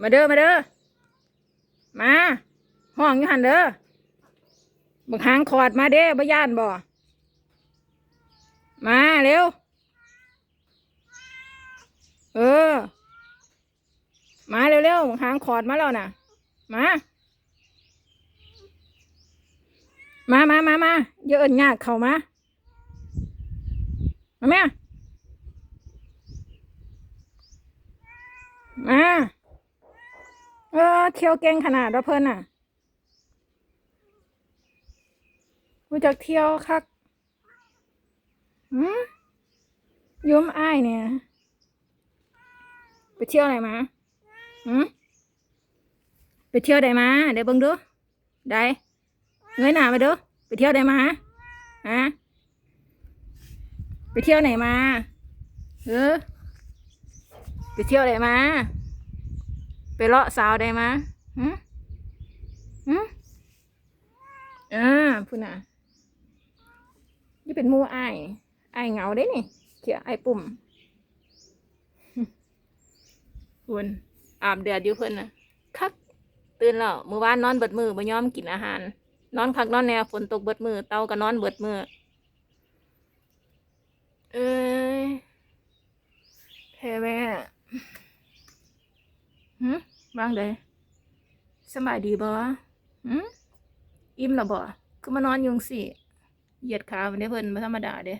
มาเด้อมาเด้อมาห้องอยู่หันเด้อบักหางขอดมาเด้บ่ย่านบ่มาเร็ว เออ มาเร็วๆบักหางขอดมาแล้วน่ะ มา มามามามาเยอะเอินยากเข้ามา มาแม่มา เออเที่ยวเก่งขนาดว่าเพิ่นน่ะรู้จักเที่ยวคักหืมยุ่มอ้ายเนี่ย ไปเที่ยวไหนมาหืมไปเที่ยวไหนมาเดี๋ยวเบิ่งดูได้เงยหน้ามาดูไปเที่ยวไหนมาฮะไปเที่ยวไหนมาเออไปเที่ยวไหนมา ไปเลาะสาวได้มาหืมหืมอ่าพูดน่ะนี่เป็นมูอ้ายอ้ายเหงาได้นี่เขียไอ้ปุ่มคุณอาบแดดอยู่เพิ่นน่ะคักตื่นแล้วมื้อวานนอนเบิดมือบ่ยอมกินอาหาร นอนคักนอนแนวฝนตกเบิดมือเตาก็นอนเบิดมือเอ้ยแพ้แม่หืม บ้างเลยสบายดีบ่หืมอิ่มแล้วบ่คือมานอนยุงสิเหยียดขาวันนี้เพิ่นบ่ธรรมดาเด้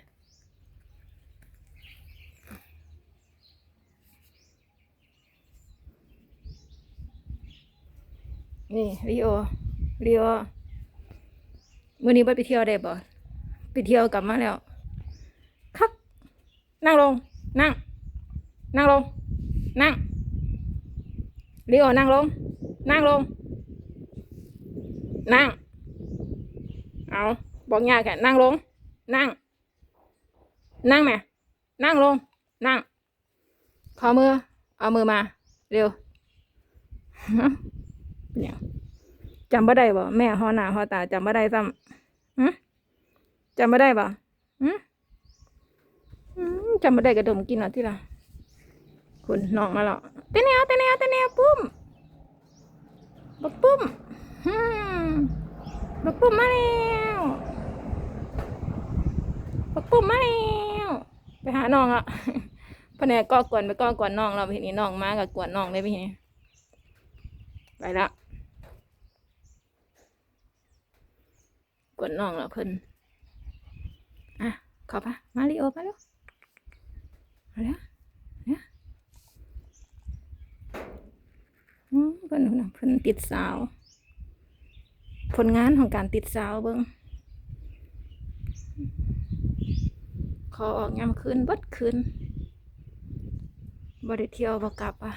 นี่ลีโอลีโอมื้อนี้บ่ไปเที่ยวได้บ่ไปเที่ยวกลับมาแล้วครับนั่งลง นั่ง นั่งลง นั่ง ลีโอนั่งลง นั่งลง นั่ง เอาบอกยากแค่นั่งลง นั่ง นั่งแม่นั่งลง นั่ง ขอมือ เอามือมา เร็วเป็นหยังจำบ่ได้บ่แม่หอหน้าหอตาจำบ่ได้ซ้ำจำบ่ได้บ่หึอืมจำบ่ได้กระดมกินเอที่ละ คุณน้องมาแล้วเตะแนวเตะแนวเตะแนวปุ้มบักปุ้มฮึบักปุ้มมาแล้วบักปุ้มมาแล้วไปหาน้องอะแนก็กวนไปก็กวนน้องเราไปนี่น้องมากับกวนน้องเลยไปนี่ไปละกวนน้องแล้วเพิ่นอะข้าปะมาริโอมาเร็วมาเร็วเนี่ยอืม เพิ่นนะเพิ่นติดสาว ผลงานของการติดสาวเบิ้งขอออกยามคืนบัดคืนบ่ได้เที่ยวบ่กลับอะ